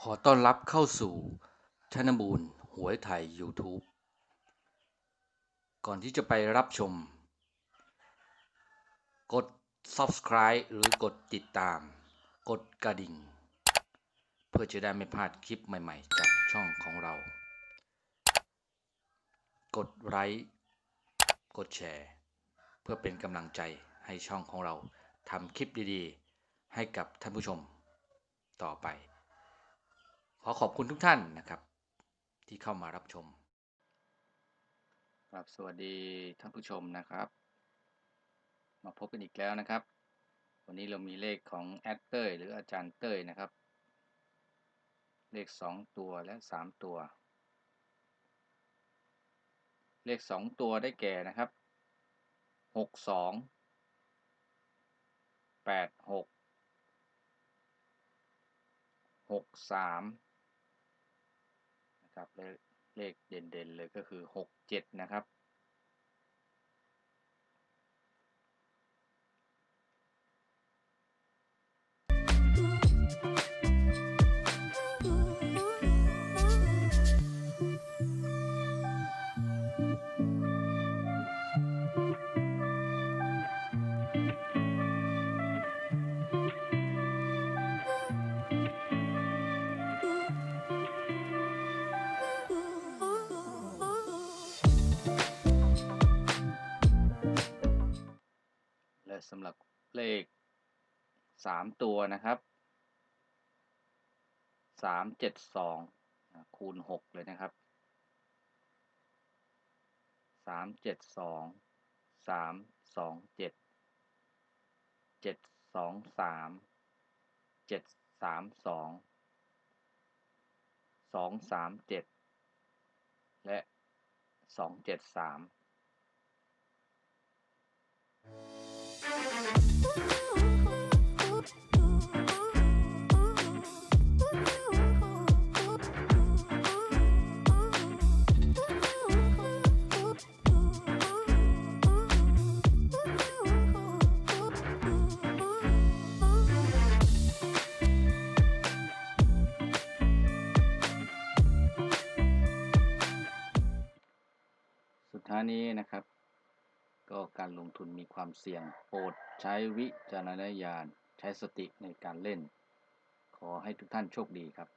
ขอต้อนรับเข้าสู่ธนบูรณ์หวยไทย YouTube ก่อนที่จะไปรับชม กด Subscribe หรือกดติดตาม กดกระดิ่ง เพื่อจะได้ไม่พลาดคลิปใหม่ๆ จากช่องของเรา กดไลค์กดแชร์ เพื่อเป็นกำลังใจให้ช่องของเราทำคลิปดีๆ ให้กับท่านผู้ชมต่อไป ขอขอบคุณทุกท่านนะครับ ที่เข้ามารับชม ครับสวัสดีท่านผู้ชมนะครับ มาพบกันอีกแล้วนะครับ วันนี้เรามีเลขของแอดเต้ยหรืออาจารย์เต้ยนะครับ เลข 2 ตัวและ 3 ตัว เลข 2 ตัวได้แก่นะครับ 62 86 63 ครับเลขเลขเด่นๆเลยก็คือหกเจ็ดนะครับ สำหรับเลข 3 ตัวนะครับ 372 คูณ 6 เลยนะครับ 372 327 723 732 237 และ 273 ท้ายนี้นะครับ ก็การลงทุนมีความเสี่ยงโปรดใช้วิจารณญาณ ใช้สติในการเล่น ขอให้ทุกท่านโชคดีครับ